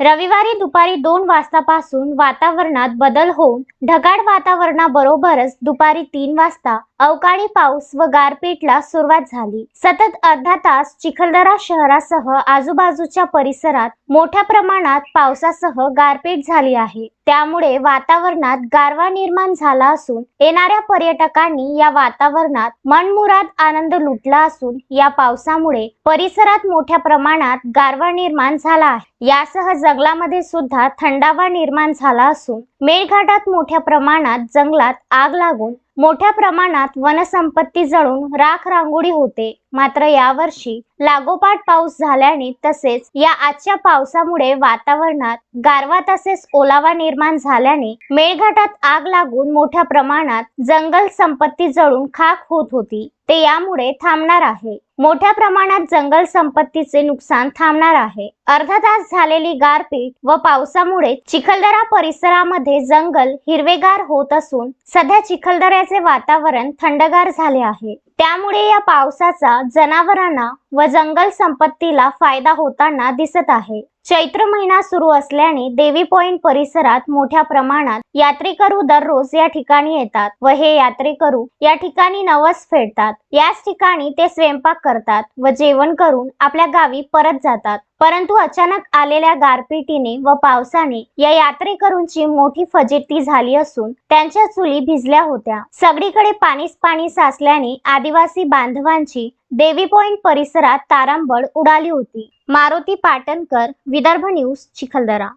रविवारी दुपारी दोन वाजतापासून वातावरणात बदल होऊन ढगाळ वातावरणाबरोबरच दुपारी तीन वाजता अवकाळी पाऊस व गारपीटला सुरुवात झाली. सतत अर्धा तास चिखलदरा शहरासह आजूबाजूच्या परिसरात मोठ्या प्रमाणात पावसासह गारपीट झाली आहे. त्यामुळे वातावरणात गारवा निर्माण झाला असून येणाऱ्या पर्यटकांनी या वातावरणात मनमुराद आनंद लुटला असून या पावसामुळे परिसरात मोठ्या प्रमाणात गारवा निर्माण झाला आहे. यासह जंगलामध्ये सुद्धा थंडावा निर्माण झाला असून मेळघाटात मोठ्या प्रमाणात जंगलात आग लागून मोठ्या प्रमाणात वनसंपत्ती जळून राख रांगोळी होते. मात्र यावर्षी लागोपाठ पाऊस झाल्याने तसेच या आजच्या पावसामुळे वातावरणात गारवा तसेच ओलावा निर्माण झाल्याने मेळघाटात आग लागून मोठ्या प्रमाणात जंगल संपत्ती जळून खाक होत होती. ते यामुळे थांबणार आहे. मोठ्या प्रमाणात जंगल संपत्तीचे नुकसान थांबणार आहे. अर्धा तास झालेली गारपीट व पावसामुळे चिखलदरा परिसरामध्ये जंगल हिरवेगार होत असून सध्या चिखलदऱ्याचे वातावरण थंडगार झाले आहे. त्यामुळे या पावसाचा जनावरांना व जंगल संपत्तीला फायदा होताना दिसत आहे. चैत्र महिना सुरू असल्याने देवी पॉइंट परिसरात मोठ्या प्रमाणात यात्रेकरू दररोज या ठिकाणी येतात व हे यात्रेकरू या ठिकाणी नवस फेडतात. याच ठिकाणी ते स्वयंपाक करतात व जेवण करून आपल्या गावी परत जातात. परंतु अचानक आलेल्या गारपिटीने व पावसाने या यात्रेकरूंची मोठी फजिती झाली असून त्यांच्या चुली भिजल्या होत्या. सगळीकडे पाणीच पाणी साचल्याने आदिवासी बांधवांची देवी पॉइंट परिसरात तारांबळ उडाली होती. मारुती पाटणकर विदर्भ न्यूज चिखलदरा.